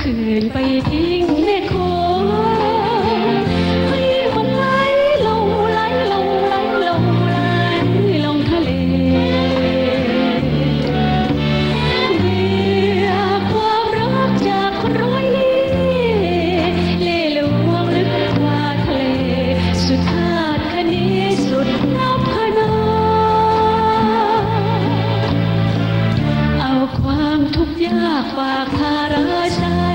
คืนไปทิ้งแม่โค ยากฝากพาราชั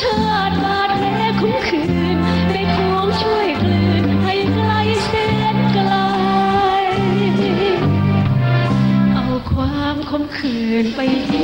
ชาติบาดแผลคุ้มคืนได้พวงช่วยกลืนให้ไกลแสนไกล เอาความคมคืนไปทิ้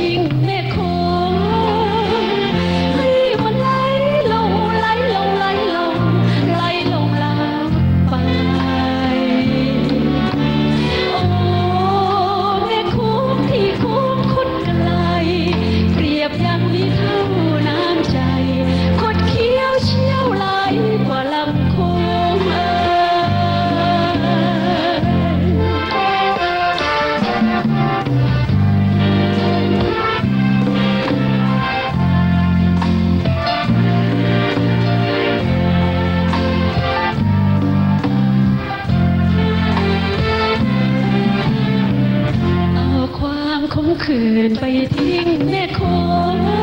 คืนไปทิ้งแม่คน